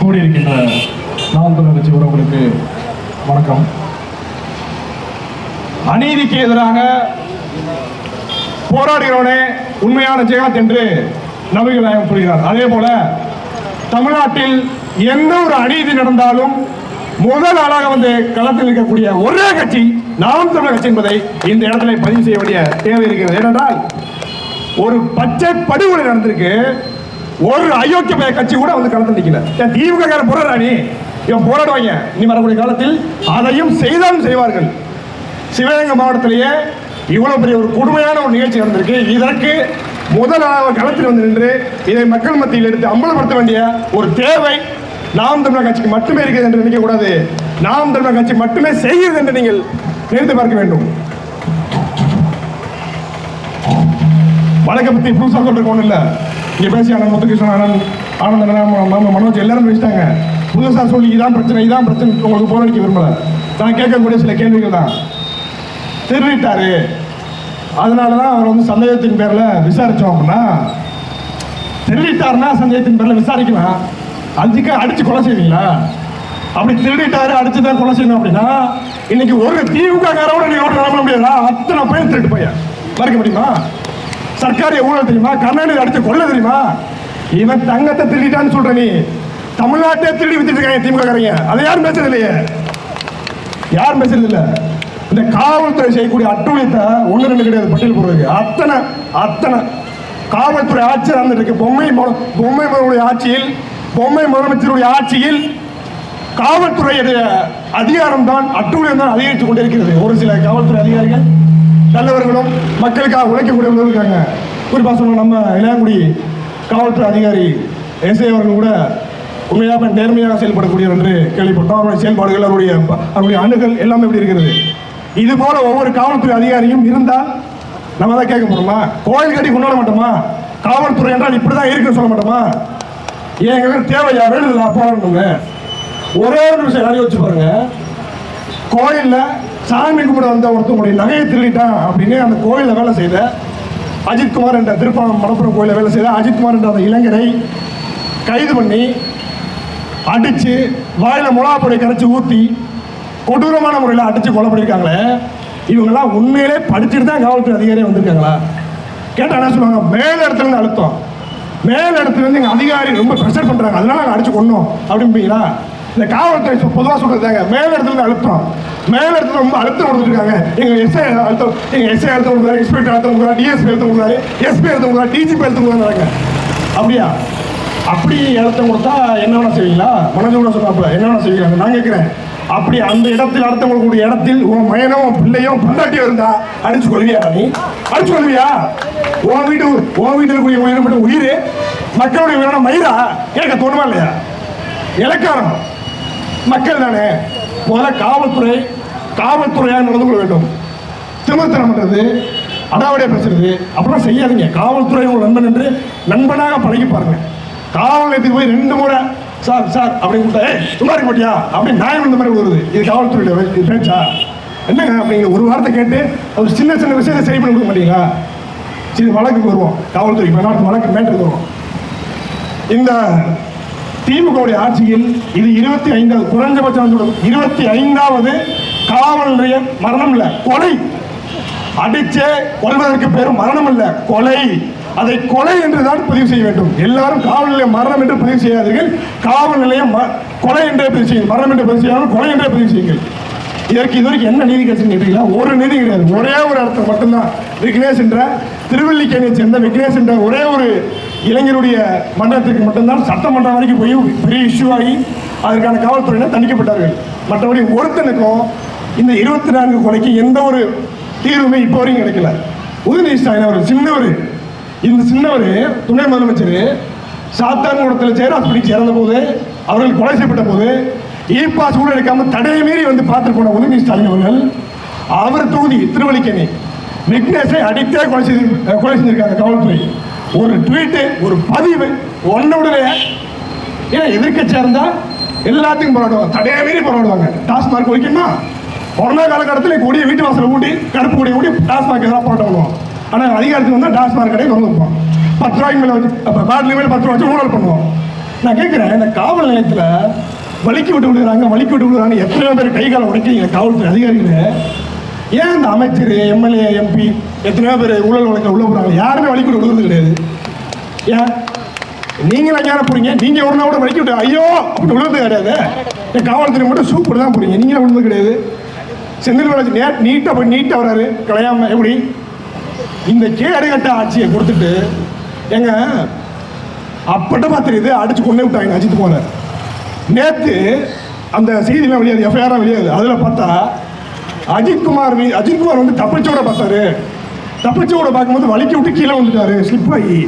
கூடியிருக்கின்ற நாம் தமிழர் கட்சி உறவுகளுக்கு வணக்கம். அநீதிக்கு எதிராக போராடுகிறவனே உண்மையான ஜெகத் என்று நபிகள் நாயகம் கூறுகிறார். அதே போல தமிழ்நாட்டில் எந்த ஒரு அநீதி நடந்தாலும் முதல் ஆளாக வந்து களத்தில் இருக்கக்கூடிய ஒரே கட்சி நாம் தமிழர் கட்சி என்பதை இந்த இடத்துல பதிவு செய்ய வேண்டிய தேவை இருக்கிறது. ஏனென்றால் ஒரு பச்சை படுகொலை நடந்திருக்கு. ஒரு அயோக்கிய பய கட்சி கூட வந்து கலந்து நிக்கல. என் திமுக கார போராடாணி இவன் போராடுவாங்க. இனி வரக்கூடிய காலத்தில் அதையும் செய்தாலும் செய்வார்கள். சிவகங்கை மாவட்டத்திலேயே இவ்வளவு பெரிய ஒரு கொடுமையான ஒரு நிகழ்ச்சி நடந்திருக்கு. இதற்கு முதலாக களத்தில் வந்து நின்று இதை மக்கள் மத்தியில் எடுத்து அம்பலப்படுத்த வேண்டிய ஒரு தேவை நாம் தமிழர் கட்சிக்கு மட்டுமே இருக்கிறது என்று நினைக்க கூடாது. நாம் தமிழர் கட்சி மட்டுமே செய்கிறது என்று நீங்கள் நினைத்து பார்க்க வேண்டும். வழக்கை பத்தி புதுசாக சொல்றதுக்கு ஒன்றும் இல்லை. இங்கே பேசி அண்ணன் முத்துகிருஷ்ணன் அண்ணன் ஆனந்த அண்ணன் மனோஜ் எல்லாரும் பேசிட்டாங்க புதுசாக சொல்லி இதான் பிரச்சனை இதான் பிரச்சனை உங்களுக்கு போராடிக்க விரும்பல. நான் கேட்கக்கூடிய சில கேள்விகள் தான். திருடிட்டாரு. அதனால தான் அவர் வந்து சந்தேகத்தின் பேரில் விசாரித்தோம் அப்படின்னா திருடிட்டாருன்னா சந்தேகத்தின் பேரில் விசாரிக்கலாம். அதுக்கு அடித்து கொலை செய்வீங்களா? அப்படி திருடிட்டாரு அடிச்சு தான் கொலை செய்யணும் அப்படின்னா இன்னைக்கு ஒரு திமுக காரோட நீ ஓட்ட நம்ப முடியாதா? அத்தனை பையன் திருட்டு பையன் மறக்க முடியுமா? சர்க்காரிய ஊழல் தெரியுமா? கருணாநிதி அடிச்சு கொள்ள தெரியுமா? இவன் தங்கத்தை திருடிட்டான்னு சொல்ற நீ. தமிழ்நாட்டே திருடி வித்துட்டு இருக்காங்க திமுக காரங்க அதை யாரும் பேசுறது இல்லையே யாரும் பேசுறது இல்ல இந்த காவல்துறை செய்யக்கூடிய அட்டுழியத்தை ஒன்று ரெண்டு கிடையாது. பட்டியல் போடுறது அத்தனை அத்தனை. காவல்துறை ஆட்சி நடந்துட்டு இருக்கு. பொம்மை பொம்மை மகனுடைய ஆட்சியில் பொம்மை முதலமைச்சருடைய ஆட்சியில் காவல்துறையுடைய அதிகாரம் தான் அட்டுழியம் தான் அதிகரித்துக் கொண்டிருக்கிறது. ஒரு சில காவல்துறை அதிகாரிகள் நல்லவர்களும் மக்களுக்காக உழைக்கக்கூடியவர்களும் இருக்காங்க குறிப்பாக சொன்ன நம்ம இளையாங்குடி காவல்துறை அதிகாரி எஸ்ஐ அவர்கள் கூட உண்மையாக நேர்மையாக செயல்படக்கூடியவர் என்று கேள்விப்பட்டோம். அவருடைய செயல்பாடுகள் அவருடைய அவருடைய அணுகல் எல்லாமே எப்படி இருக்கிறது. இது போல ஒவ்வொரு காவல்துறை அதிகாரியும் இருந்தால் நம்ம தான் கேட்க போறோமா கோயில் கட்டி கொண்டாட மாட்டோமா? காவல்துறை என்றால் இப்படிதான் இருக்குன்னு சொல்ல மாட்டோமா? எங்களுக்கு தேவையா? வேணுதா போராடணுங்க ஒரே ஒரு நிமிஷம் நிறைய வச்சு பாருங்க. கோயில்ல சாமி கும்பிட வந்த ஒருத்தவங்களுடைய நகையை திருடிட்டான் அப்படின்னு அந்த கோயிலில் வேலை செய்த அஜித்குமார் என்ற திருப்பணம் மணப்புறம் கோயிலில் வேலை செய்த அஜித்குமார் என்ற அந்த இளைஞரை கைது பண்ணி அடித்து வாயில் மிளகாப்பொடி கரைச்சி ஊற்றி கொடூரமான முறையில் அடித்து கொலை பண்ணியிருக்காங்களே. இவங்கெல்லாம் உண்மையிலே படிச்சுட்டு தான் காவல்துறை அதிகாரியாக வந்திருக்காங்களா? கேட்டால் என்ன சொல்லுவாங்க? மேல் இடத்துலருந்து அழுத்தம். மேல் இடத்துலேருந்து எங்கள் அதிகாரி ரொம்ப ப்ரெஷர் பண்ணுறாங்க அதனால நாங்கள் அடித்து கொண்டோம் அப்படிம்பீங்களா? இந்த காவல்துறை பொதுவாக சொல்கிறதாங்க மேல இடத்துல அழுத்தம். மேல் இடத்துல ரொம்ப அழுத்தம் கொடுத்துருக்காங்க. எங்க எஸ்ஐ அழுத்தம். எங்க எஸ்ஐ அழுத்தம் கொடுக்குறாரு. இன்ஸ்பெக்டர் அழுத்தம் கொடுக்குறாரு. டிஎஸ்பி அழுத்தம் கொடுக்குறாரு. எஸ்பி அழுத்தம் கொடுக்குறாரு. டிஜிபி அழுத்தம் கொடுக்குறாங்க. அப்படியா? அப்படி அழுத்தம் கொடுத்தா என்ன வேணா செய்வீங்களா? மனது கூட சொன்னாப்புல என்ன வேணா செய்வீங்க நான் கேட்கிறேன். அப்படி அந்த இடத்தில் அழுத்தம் கொடுக்கக்கூடிய இடத்தில் உன் மயனும் உன் பிள்ளையோ பொண்டாட்டியோ இருந்தா அடிச்சு கொள்வியா நீ? அடிச்சு கொள்வியா உன் வீட்டு உன் வீட்டில் கூடிய மட்டும் உயிர் மக்களுடைய உயிரான மயிரா? கேட்க தோணுமா இல்லையா? இலக்காரம். மக்கள் தானே? முதல்ல காவல்துறை காவல்துறையாக நடந்து கொள்ள வேண்டும். திருமணத்தனம் பண்ணுறது அடாவடியாக பேசுறது அப்படிலாம் செய்யாதீங்க. காவல்துறை உங்கள் நண்பன் என்று நண்பனாக பழகி பாருங்க. காவல் நிலையத்துக்கு போய் ரெண்டு முறை சார் சார் அப்படின்னு கூப்பிட்டா சும்மா இருக்க மாட்டியா அப்படின்னு நியாயம் இந்த மாதிரி வருது. இது காவல்துறையுடைய பேச்சா? என்னங்க அப்படிங்கிற ஒரு வார்த்தை கேட்டு ஒரு சின்ன சின்ன விஷயத்தை சரி பண்ணி கொடுக்க மாட்டீங்களா? சரி வழக்குக்கு வருவோம். காவல்துறை இப்போ நாட்டு வழக்கு மேட்டருக்கு வருவோம். இந்த திமுகவுடைய ஆட்சியில் இது இருபத்தி ஐந்தாவது குறைஞ்சபட்சம் இருபத்தி ஐந்தாவது காவல் நிலைய மரணம் இல்ல கொலை. அடிச்சே கொள்வதற்கு பெரும் மரணம் இல்ல கொலை. அதை கொலை என்று தான் பதிவு செய்ய வேண்டும். எல்லாரும் காவல் நிலையம் மரணம் என்று பதிவு செய்யாதீர்கள். காவல் நிலையம் ம- கொலை என்றே பதிவு செய்யுங்கள். மரணம் என்று பதிவு செய்யாமல் கொலை என்றே பதிவு செய்யுங்கள். இதற்கு இதுவரைக்கும் என்ன நீதி கிடைச்சுன்னு கேட்டீங்களா? ஒரு நீதி கிடையாது. ஒரே ஒரு இடத்துல மட்டும்தான் விக்னேஷ் என்ற திருவல்லிக்கேணியை சேர்ந்த விக்னேஷ் என்ற ஒரே ஒரு இளைஞருடைய மன்றத்திற்கு மட்டும்தான் சட்டமன்றம் வரைக்கும் போய் பெரிய இஷ்யூ ஆகி அதற்கான காவல்துறையினர் தண்டிக்கப்பட்டார்கள். மற்றபடி ஒருத்தனுக்கும் இந்த இருபத்தி நான்கு கொலைக்கு எந்த ஒரு தீர்வுமே இப்போ வரைக்கும் கிடைக்கல. உதயநிதி ஸ்டாலின் அவர் சின்னவர். இந்த சின்னவர் துணை முதலமைச்சர் சாத்தான்குளத்தில் சேராஸ்படி சேர்ந்த போது அவர்கள் கொலை செய்யப்பட்ட போது இ பாஸ் கூட எடுக்காம தடையை மீறி வந்து பார்த்து போன உதவி ஸ்டாலின் அவர்கள் அவர் தொகுதி திருவள்ளிக்கணி விக்னேஷை அடித்தே கொலை செய்து கொலை செஞ்சிருக்காங்க காவல்துறை. ஒரு ட்வீட்டு ஒரு பதிவு ஒன்னோடவே ஏன்னா எதிர்கட்சியாக இருந்தால் எல்லாத்துக்கும் போராடுவாங்க. தடையை மீறி போராடுவாங்க. டாஸ்மாக் ஒழிக்கணுமா? கொரோனா காலகட்டத்தில் கூடிய வீட்டு வாசலை ஊட்டி கருப்பு கூடிய ஊட்டி டாஸ்மாக் எதாவது போராட்டம் பண்ணுவோம் ஆனால் அதிகாரத்துக்கு வந்தால் டாஸ்மாக் கடையை திறந்து வைப்போம் பத்து ரூபாய்க்கு மேலே வச்சு அப்போ பாட்டில் மேலே பத்து ரூபா வச்சு ஊழல் பண்ணுவோம் நான் கேட்குறேன் இந்த காவல் நிலையத்தில் வலிக்கு விட்டு விடுறாங்க வலிக்கு விட்டு விடுறாங்க எத்தனையோ பேர் கைகால உடைக்கிறீங்க காவல்துறை அதிகாரிகள். ஏன் இந்த அமைச்சர் எம்எல்ஏ எம்பி எத்தனையோ பேர் ஊழல் வழக்கில் உள்ள போகிறாங்க யாருமே வலிக்கு விட்டு விடுறது கிடையாது. ஏன்? நீங்களும் அங்கே போறீங்க நீங்கள் ஒரு நாள் கூட வலிக்கு விட்டு ஐயோ அப்படி விழுந்தது கிடையாது. என் காவல்துறை மட்டும் சூப்பர் தான் போறீங்க நீங்களும் விழுந்தது கிடையாது. செந்தில் பாலாஜி நே நீட்டாக போய் நீட்டாக வர்றாரு கலையாம எப்படி? இந்த கேடுகட்ட ஆட்சியை கொடுத்துட்டு எங்க அப்பட்டமா தெரியுது அடிச்சு கொண்டே விட்டாங்க அஜித் போனார் நேற்று அந்த செய்திலாம் வெளியாது எஃப்ஐஆராக வெளியாது அதில் பார்த்தா அஜித்குமார் அஜித்குமார் வந்து தப்பிச்சோட பார்த்தாரு. தப்பிச்சோட பார்க்கும்போது வலிக்கு விட்டு கீழே வந்துட்டாரு ஸ்லிப் ஆகி.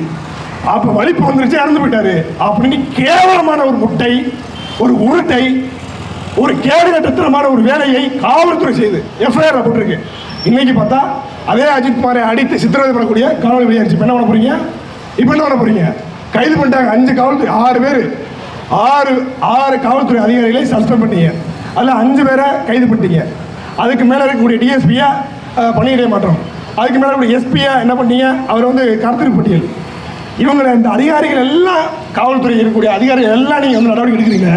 அப்போ வலிப்பு வந்துருச்சு இறந்து போயிட்டாரு. அப்படின்னு கேவலமான ஒரு முட்டை ஒரு உருட்டை ஒரு கேடுகட்டத்தனமான ஒரு வேலையை காவல்துறை செய்து எஃப்ஐஆர் போட்டிருக்கு. இன்னைக்கு பார்த்தா அதே அஜித்குமாரை அடித்து சித்திரவதை பண்ணக்கூடிய காவல் வெளியாச்சு இப்ப என்ன பண்ண போறீங்க? இப்போ என்ன பண்ண போறீங்க? கைது பண்ணிட்டாங்க அஞ்சு காவல்துறை ஆறு பேர். ஆறு ஆறு காவல்துறை அதிகாரிகளை சஸ்பெண்ட் பண்ணீங்க. அதில் அஞ்சு பேரை கைது பண்ணிட்டீங்க. அதுக்கு மேலே இருக்கக்கூடிய டிஎஸ்பியாக பணியிடை மாற்றம் அதுக்கு மேலே இருக்கக்கூடிய எஸ்பியாக என்ன பண்ணீங்க? அவர் வந்து கடத்தல் பட்டியல். இவங்களை இந்த அதிகாரிகள் எல்லாம் காவல்துறை இருக்கக்கூடிய அதிகாரிகள் எல்லாம் நீங்கள் வந்து நடவடிக்கை எடுக்கிறீங்க.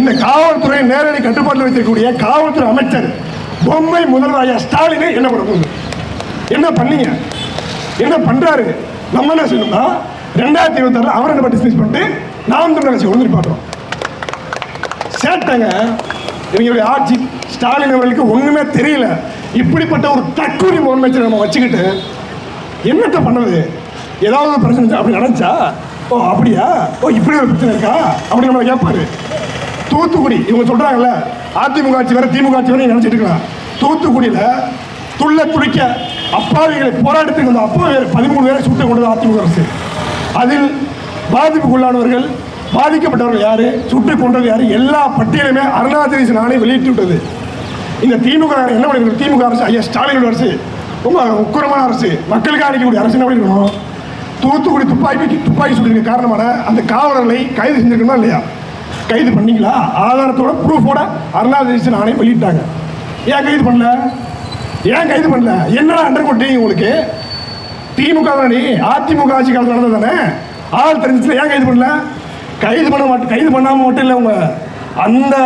இந்த காவல்துறை நேரடி கட்டுப்பாட்டில் வைத்திருக்கக்கூடிய காவல்துறை அமைச்சர் பொம்மை முதல்வராயா ஸ்டாலினை என்ன பண்ண போகுது என்ன பண்ணீங்க? என்ன பண்ணுறாரு நம்ம என்ன சொல்லணும்னா ரெண்டாயிரத்தி இருபத்தாறுல அவரை நம்ம டிஸ்மிஸ் பண்ணிட்டு நாம் தமிழ் கட்சி வந்து நிப்பாட்டுறோம் சேட்டங்க இவங்களுடைய ஆட்சி ஸ்டாலின் அவர்களுக்கு ஒண்ணுமே தெரியல. இப்படிப்பட்ட ஒரு தற்கூரி முதலமைச்சர் நம்ம வச்சுக்கிட்டு என்னத்த பண்ணது? ஏதாவது ஒரு பிரச்சனை அப்படி நினைச்சா ஓ அப்படியா? ஓ இப்படி ஒரு பிரச்சனை இருக்கா? அப்படி நம்ம கேட்பாரு. தூத்துக்குடி இவங்க சொல்றாங்கல்ல அதிமுக ஆட்சி வேறு திமுக ஆட்சி வேற நினைச்சிட்டு இருக்கலாம். தூத்துக்குடியில துள்ள துடிக்க அப்பாவிகளை போராட்டத்துக்கு வந்த அப்பா பதிமூணு பேரை சுட்டு கொண்டது அதிமுக அரசு. அதில் பாதிப்புக்குள்ளானவர்கள் பாதிக்கப்பட்டவர்கள் யாரு? சுட்டு கொண்டது யாரு? எல்லா பட்டியலுமே அருணாச்சலேசன் ஆணை வெளியிட்டு விட்டது இந்த திமுக என்ன பண்ணிருக்கணும் திமுக அரசு ஐயா ஸ்டாலின் அரசு ரொம்ப உக்கரமான அரசு மக்களுக்கு அளிக்கக்கூடிய அரசு என்ன பண்ணிருக்கணும் தூத்துக்குடி துப்பாக்கி துப்பாக்கி சுட்டிருக்க காரணமான அந்த காவலர்களை கைது செஞ்சிருக்கணுமா இல்லையா? கைது பண்ணீங்களா? ஆதாரத்தோட ப்ரூஃபோட அருணாச்சலேசன் ஆணை வெளியிட்டாங்க. ஏன் கைது பண்ணல? ஏன் கைது பண்ணல? என்னடா அண்டர் கொட்டீங்க உங்களுக்கு? திமுக தானே அதிமுக ஆட்சி காலத்தில் நடந்தது தானே? ஆள் தெரிஞ்சுச்சுல ஏன் கைது பண்ணல? கைது பண்ண மாட்டேன் கைது பண்ணாமல் மட்டும் இல்லை அவங்க அந்த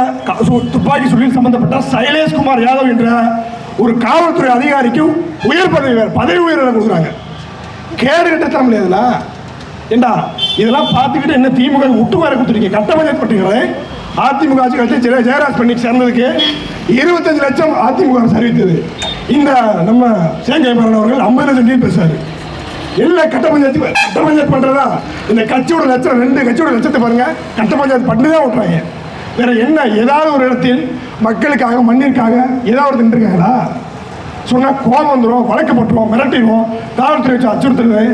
சு- துப்பாக்கி சூழலில் சம்பந்தப்பட்ட சைலேஷ்குமார் யாதவ் என்ற ஒரு காவல்துறை அதிகாரிக்கும் உயர் பதவி வேறு பதவி உயர்வு கொடுக்குறாங்க. கேடு கட்டத்தரம் இல்லையாதுல ஏண்டா இதெல்லாம் பார்த்துக்கிட்டு என்ன திமுக விட்டு வர கொடுத்துருக்கீங்க கட்ட பஞ்சாயத்து அதிமுக ஆட்சி கட்சி ஜெயராஜ் பண்ணி சேர்ந்ததுக்கு இருபத்தஞ்சு லட்சம் அதிமுக அரசு அறிவித்தது இந்த நம்ம சேங்கை அவர்கள் ஐம்பது லட்சம் டீல் பேசுறாரு. எல்லா கட்ட பஞ்சாயத்து கட்ட பஞ்சாயத்து பண்றதா? இந்த கட்சியோட லட்சம் ரெண்டு கட்சியோட லட்சத்தை பாருங்க. கட்ட பஞ்சாயத்து பண்ணி தான் ஓட்டுறாங்க. வேற என்ன ஏதாவது ஒரு இடத்தில் மக்களுக்காக மண்ணிற்காக ஏதாவது ஒரு நின்றுருக்காங்களா சொன்னா கோபம் வந்துடும் வழக்கு போட்டுருவோம் மிரட்டிடுவோம். காவல்துறை வச்சு அச்சுறுத்துறது.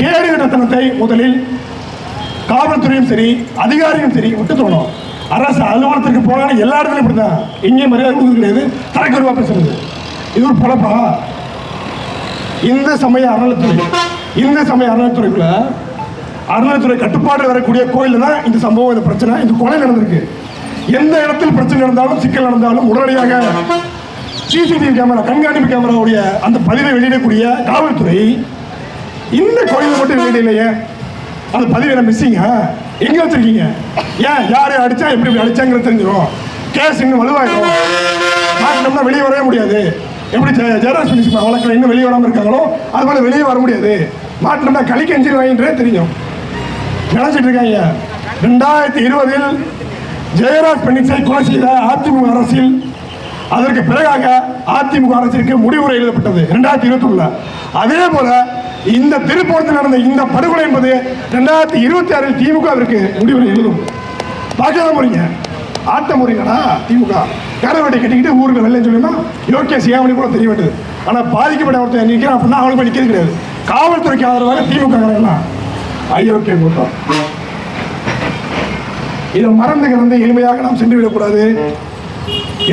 கேடு கட்டத்தனத்தை முதலில் காவல்துறையும் சரி அதிகாரியும் சரி விட்டு தோணும் அரசு அலுவலகத்திற்கு போனாலும் எல்லா இடத்துலையும் இப்படி தான் எங்கேயும் மரியாதை கொடுக்க கிடையாது. தரக்குறவா பேசுறது. இது ஒரு பொழப்பா? இந்த சமய அறநிலைத்துறை இந்த சமய அறநிலைத்துறைக்குள்ள அறநிலைத்துறை கட்டுப்பாடு வரக்கூடிய கோயில் தான் இந்த சம்பவம் இந்த பிரச்சனை இந்த கொலை நடந்திருக்கு. எந்த இடத்தில் பிரச்சனை நடந்தாலும் சிக்கல் நடந்தாலும் உடனடியாக சிசிடிவி கேமரா கண்காணிப்பு கேமராவுடைய அந்த பதிவை வெளியிடக்கூடிய காவல்துறை இந்த கோயிலை மட்டும் வெளியிடலையே. அந்த பதிவு என்ன மிஸ்ஸிங்க எங்க வச்சிருக்கீங்க? ஏன் யார் அடிச்சா எப்படி இப்படி அடிச்சாங்கிறது தெரிஞ்சிடும். கேஸ் இன்னும் வலுவாயிடும். வெளியே வரவே முடியாது. எப்படி ஜெயராஜ் மினிஸ்மா வழக்கில் இன்னும் வெளியே வராமல் இருக்காங்களோ அது போல வெளியே வர முடியாது. மாட்டினோம்னா கழிக்க எஞ்சிருவாங்கன்றே தெரியும். நினைச்சிட்டு இருக்காங்க. ரெண்டாயிரத்தி இருபதில் ஜெயராஜ் பெண்ணிசை கொலை செய்த அதிமுக அரசில் அதற்கு பிறகாக அதிமுக அரசிற்கு முடிவுரை எழுதப்பட்டது ரெண்டாயிரத்தி இருபத்தி அதே போல இந்த திருப்பூரத்தில் நடந்த இந்த படுகொலை என்பது ரெண்டாயிரத்தி இருபத்தி ஆறில் திமுகவிற்கு முடிவுரை எழுதும். பார்க்க தான் போறீங்க? ஆட்ட போறீங்களா திமுக. கரவட்டை கட்டிக்கிட்டு ஊருக்கு வெள்ளம் சொல்லுமா யோக்கிய சியாமணி கூட தெரிய வேண்டியது ஆனால் பாதிக்கப்பட்ட ஒருத்தர் நிற்கிறான் அப்படின்னா அவங்களுக்கு நிற்கிறது கிடையாது. காவல்துறைக்கு ஆதரவாக திமுக காரங்களாம் அயோக்கிய கூட்டம் இதை மறந்து கிடந்து எளிமையாக நாம் சென்று விடக்கூடாது.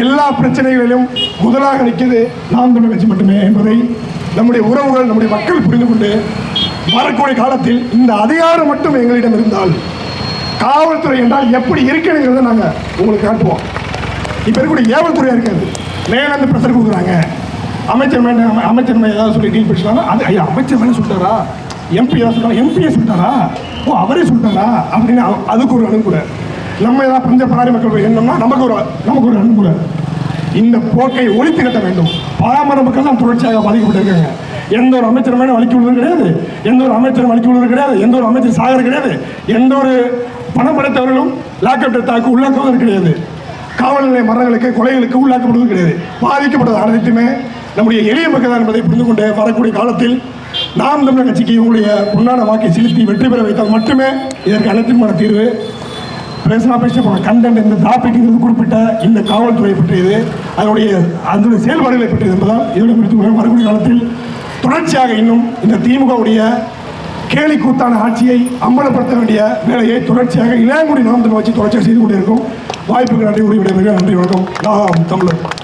எல்லா பிரச்சனைகளிலும் முதலாக நிற்கிறது நாம் தமிழ் கட்சி மட்டுமே என்பதை நம்முடைய உறவுகள் நம்முடைய மக்கள் புரிந்து கொண்டு வரக்கூடிய காலத்தில் இந்த அதிகாரம் மட்டும் எங்களிடம் இருந்தால் காவல்துறை என்றால் எப்படி இருக்கணுங்கிறத நாங்கள் உங்களுக்கு காட்டுவோம். இப்போ இருக்கக்கூடிய ஏவல்துறையாக இருக்காது. மேலேருந்து ப்ரெஷர் கொடுக்குறாங்க. அமைச்சர் மேடம் அமைச்சர் மேலே ஏதாவது சொல்லி டீல் பேசுனாங்க அது ஐயா அமைச்சர் மேலே சொல்லிட்டாரா? எம்பி ஏதாவது சொல்றாங்க எம்பியை சொல்லிட்டாரா? ஓ அவரே சொல்லிட்டாரா? அப்படின்னு அதுக்கு ஒரு அணுகுமுறை. நம்ம ஏதாவது பஞ்ச பாரி மக்கள் என்னன்னா நமக்கு ஒரு நமக்கு ஒரு அணுகுமுறை. இந்த போக்கை ஒழித்து கட்ட வேண்டும். பாமர மக்கள் தான் தொடர்ச்சியாக பாதிக்கப்பட்டிருக்காங்க. எந்த ஒரு அமைச்சருமே வலிக்கு விழுவது கிடையாது. எந்த ஒரு அமைச்சரும் வலிக்கு விழுவது கிடையாது. எந்த ஒரு அமைச்சர் சாகர் கிடையாது. எந்த ஒரு பணம் படைத்தவர்களும் லாக்அப் டெத்தாக்கு உள்ளாக்குவது கிடையாது. காவல் நிலைய மரணங்களுக்கு கொலைகளுக்கு உள்ளாக்கப்படுவது கிடையாது. பாதிக்கப்பட்டது அனைத்துமே நம்முடைய எளிய மக்கள் தான் என்பதை புரிந்து கொண்டு வரக்கூடிய காலத்தில் நாம் தமிழர் கட்சிக்கு உங்களுடைய பொன்னான வாக்கை செலுத்தி வெற்றி பெற வைத்தால் மட்டுமே இதற்கு அனைத்துமான தீர்வு. பேசினா பேச போன கண்டென்ட் இந்த டாபிக்ங்கிறது குறிப்பிட்ட இந்த காவல்துறை பற்றியது அதனுடைய அதனுடைய செயல்பாடுகளை பற்றியது என்பதால் இதோடு குறித்து வரக்கூடிய காலத்தில் தொடர்ச்சியாக இன்னும் இந்த திமுகவுடைய கேலி கூத்தான ஆட்சியை அம்பலப்படுத்த வேண்டிய வேலையை தொடர்ச்சியாக இளையங்குடி நாம் வச்சு தொடர்ச்சியாக செய்து கொண்டிருக்கும். வாய்ப்புக்கு நன்றி உரிய நன்றி வணக்கம். நாம் தமிழர்.